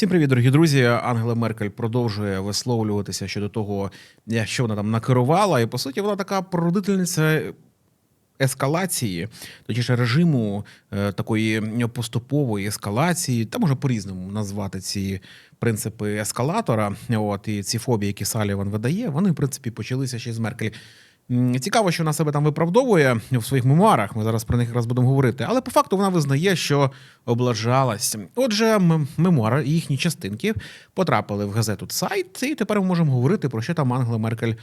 Всім привіт, дорогі друзі. Ангела Меркель продовжує висловлюватися щодо того, е, що вона там накерувала, і по суті, вона така прародительниця ескалації, точніше режиму е, такої поступової ескалації, та можна по-різному назвати ці принципи ескалатора. От і ці фобії, які Саліван видає, вони в принципі почалися ще з Меркель. Цікаво, що вона себе там виправдовує в своїх мемуарах. Ми зараз про них якраз будемо говорити. Але по факту вона визнає, що облажалась. Отже, мемуари, їхні частинки потрапили в газету сайт, і тепер ми можемо говорити про що там Ангела Меркель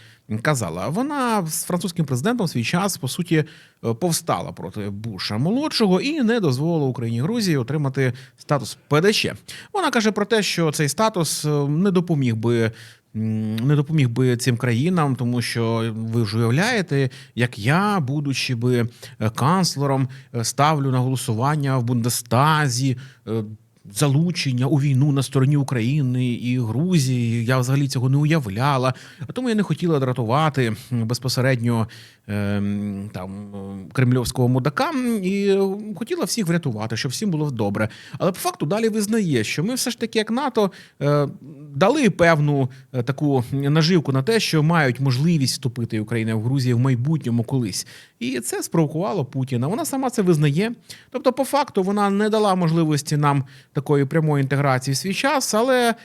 казала. Вона з французьким президентом свій час по суті е, повстала проти Буша молодшого і не дозволила Україні і Грузії отримати статус ПДЧ. Вона каже про те, що цей статус е, не допоміг би. Не допоміг би цим країнам, тому що ви ж уявляєте, як я, будучи би е, канцлером, е, ставлю на голосування в Бундестазі е, залучення у війну на стороні України і Грузії. Я взагалі цього не уявляла. А тому я не хотіла дратувати безпосередньо ем, там кремльовського мудака і хотіла всіх врятувати, щоб всім було добре. Але по факту далі визнає, що ми все ж таки, як НАТО, е, дали певну е, таку наживку на те, що мають можливість вступити Україна в Грузію в майбутньому колись. І це спровокувало Путіна. Вона сама це визнає. Тобто, по факту, вона не дала можливості нам такої прямої інтеграції в свій час, але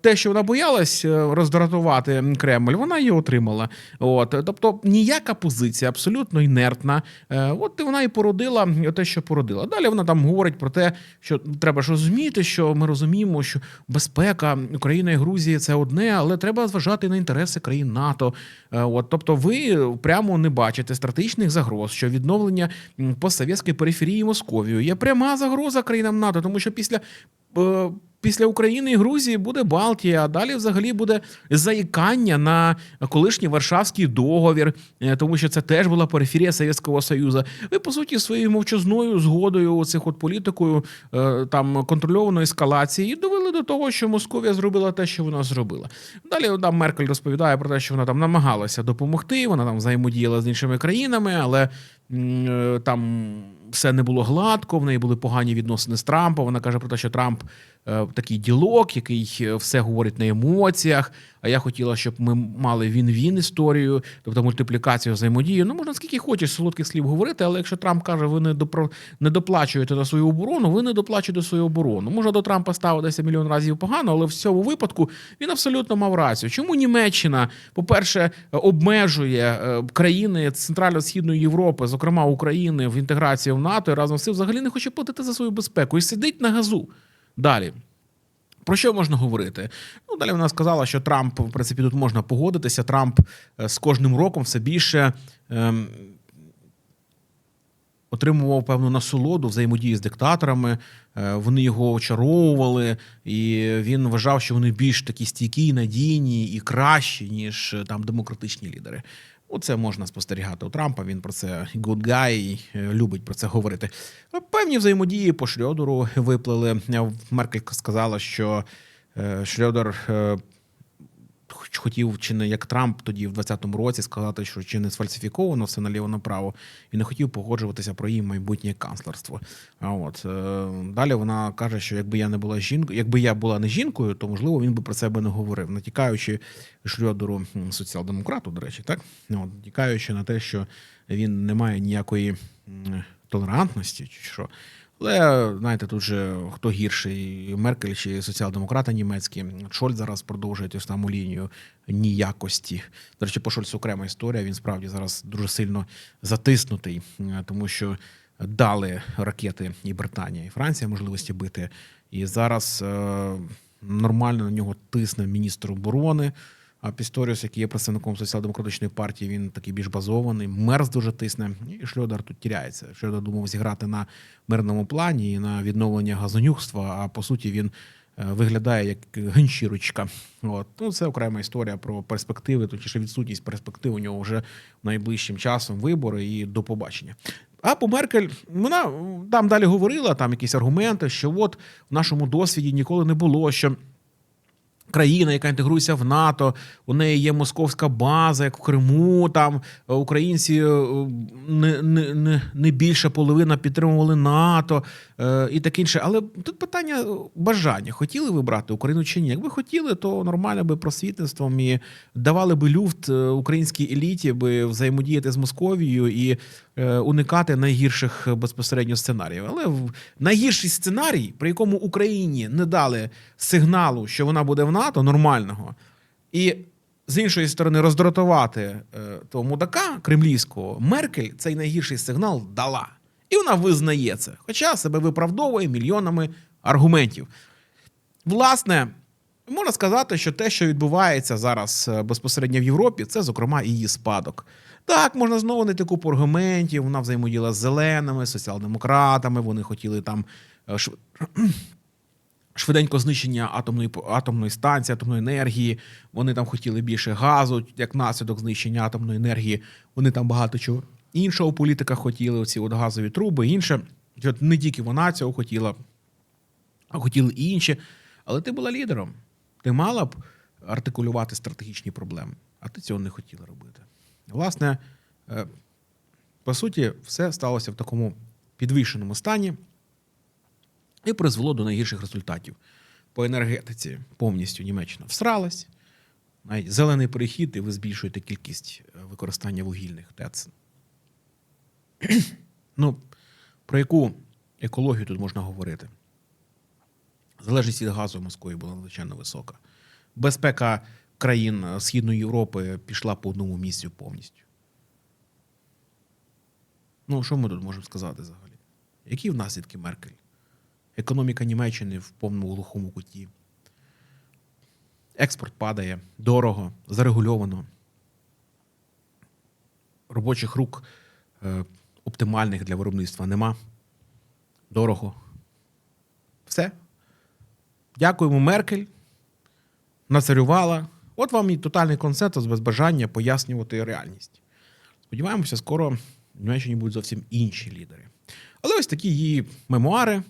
те, що вона боялась е, роздратувати Кремль, вона її отримала. От тобто ніяка позиція абсолютно інертна. Е, От вона і породила те, що породила. Далі вона там говорить про те, що треба ж розуміти, що ми розуміємо, що безпека України і Грузії це одне, але треба зважати на інтереси країн НАТО. Е, От, тобто, ви прямо не бачите стратегічних загроз, що відновлення постсовєтської периферії Московію є пряма загроза країнам НАТО, тому що після. Після України і Грузії буде Балтія, а далі взагалі буде заїкання на колишній Варшавський договір, е, тому що це теж була периферія Совєтського Союзу. Ви по суті своєю мовчазною згодою цих от політикою е, там контрольованої ескалації довели до того, що Московія зробила те, що вона зробила. Далі там Меркель розповідає про те, що вона там намагалася допомогти. Вона там взаємодіяла з іншими країнами, але е, там все не було гладко. В неї були погані відносини з Трампом. Вона каже про те, що Трамп такий ділок, який е, все говорить на емоціях. А я хотіла, щоб ми мали він-він історію, тобто мультиплікацію взаємодії. Ну можна скільки хочеш солодких слів говорити, але якщо Трамп каже, ви не допро... не доплачуєте на свою оборону, ви не доплачуєте свою оборону. Можна до Трампа ставитися мільйон разів погано, але в цьому випадку він абсолютно мав рацію. Чому Німеччина, по-перше, обмежує е, країни Центрально-Східної Європи, зокрема України, в інтеграцію в НАТО і разом з цим взагалі не хоче платити за свою безпеку і сидить на газу. Далі. Про що можна говорити? Ну, далі вона сказала, що Трамп, в принципі, тут можна погодитися. Трамп е, з кожним роком все більше ем, отримував певну насолоду взаємодії з диктаторами. Е, Вони його очаровували, і він вважав, що вони більш такі стійкі, надійні і кращі, ніж е, там демократичні лідери. Оце можна спостерігати у Трампа. Він про це good guy, е, любить про це говорити. Певні взаємодії по Шрьодеру виплили. Меркель сказала, що е, Шльодер е, хотів чи не як Трамп тоді в 20-му році сказати, що чи не сфальсифіковано все наліво направо, і не хотів погоджуватися про її майбутнє канцлерство. А от е, далі вона каже, що якби я не була жінкою, якби я була не жінкою, то можливо він би про себе не говорив, натякаючи Шльодеру м, соціал-демократу, до речі, так Ну, от, на те, що він не має ніякої толерантності, чи що. Але знаєте, тут же хто гірший, Меркель чи соціал-демократи німецькі. Шольц зараз продовжує ту саму лінію ніякості. До речі, по Шольцу окрема історія. Він справді зараз дуже сильно затиснутий, тому що дали ракети і Британія, і Франція можливості бити. І зараз е, нормально на нього тисне міністр оборони. А Пісторіус, який є представником соціал-демократичної партії, він такий більш базований. Мерз дуже тисне. І Шльодар тут тіряється. Шльодар думав зіграти на мирному плані і на відновлення газонюхства. А по суті, він е, виглядає як ганчірочка. От ну це окрема історія про перспективи, точніше відсутність перспектив у нього вже найближчим часом вибори і до побачення. А по Меркель вона там далі говорила там якісь аргументи, що от в нашому досвіді ніколи не було, що країна, яка інтегрується в НАТО, у неї є московська база, як в Криму. Там е, українці е, не, не, не, більше половина підтримували НАТО е, і таке інше. Але тут питання бажання. Хотіли ви брати Україну чи ні? Якби хотіли, то нормально би просвітництвом і давали би люфт українській еліті, би взаємодіяти з Московією і уникати найгірших безпосередньо сценаріїв. Але найгірший сценарій, при якому Україні не дали сигналу, що вона буде в НАТО нормального, і з іншої сторони роздратувати е, того мудака кремлівського, Меркель цей найгірший сигнал дала. І вона визнає це, хоча себе виправдовує мільйонами аргументів. Власне, можна сказати, що те, що відбувається зараз е, безпосередньо в Європі, це, зокрема, її спадок. Так, можна знову знайти купу аргументів. Вона взаємодіяла з зеленими, соціал-демократами. Вони хотіли там е, швиденько знищення атомної атомної станції, атомної енергії. Вони там хотіли більше газу, як наслідок знищення атомної енергії. Вони там багато чого іншого політика хотіли. Оці от газові труби, інше. От Не тільки вона цього хотіла, а хотіли і інші. Але ти була лідером. Ти мала б артикулювати стратегічні проблеми, а ти цього не хотіла робити. Власне, е, по суті, все сталося в такому підвішеному стані і призвело до найгірших результатів. По енергетиці повністю Німеччина всралась. Навіть зелений перехід, і ви збільшуєте кількість е, використання вугільних ТЕЦ. ну, про яку екологію тут можна говорити? Залежність від газу в Москві була надзвичайно висока. Безпека країн е, Східної Європи пішла по одному місцю повністю. Ну, що ми тут можемо сказати взагалі? Які в наслідки Меркель? Економіка Німеччини в повному глухому куті. Експорт падає дорого, зарегульовано. Робочих рук е, оптимальних для виробництва нема. Дорого. Все. Дякуємо, Меркель. Нацарювала. От вам і тотальний консенсус без бажання пояснювати реальність. Сподіваємося, скоро в Німеччині будуть зовсім інші лідери. Але ось такі її мемуари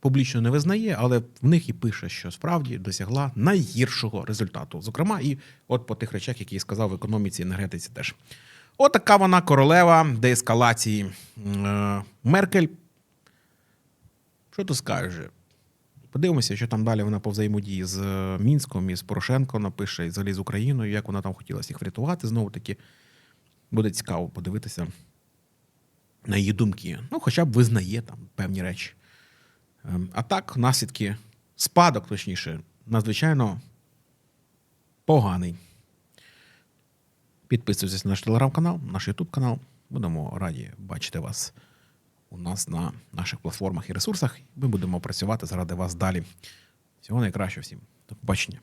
публічно не визнає, але в них і пише, що справді досягла найгіршого результату. Зокрема, і от по тих речах, які я сказав в економіці і енергетиці теж. От вона королева деескалації. Е, Меркель. Що тут скаже? Подивимося, що там далі вона по взаємодії з е, Мінськом і з Порошенко напише, і взагалі з Україною, як вона там хотіла всіх врятувати. Знову таки, буде цікаво подивитися на її думки. Ну, хоча б визнає там певні речі. Ем, А так, наслідки, спадок, точніше, надзвичайно поганий. Підписуйтесь на наш телеграм-канал, наш Ютуб канал. Будемо раді бачити вас у нас на наших платформах і ресурсах. Ми будемо працювати заради вас далі. Всього найкращого всім. До побачення.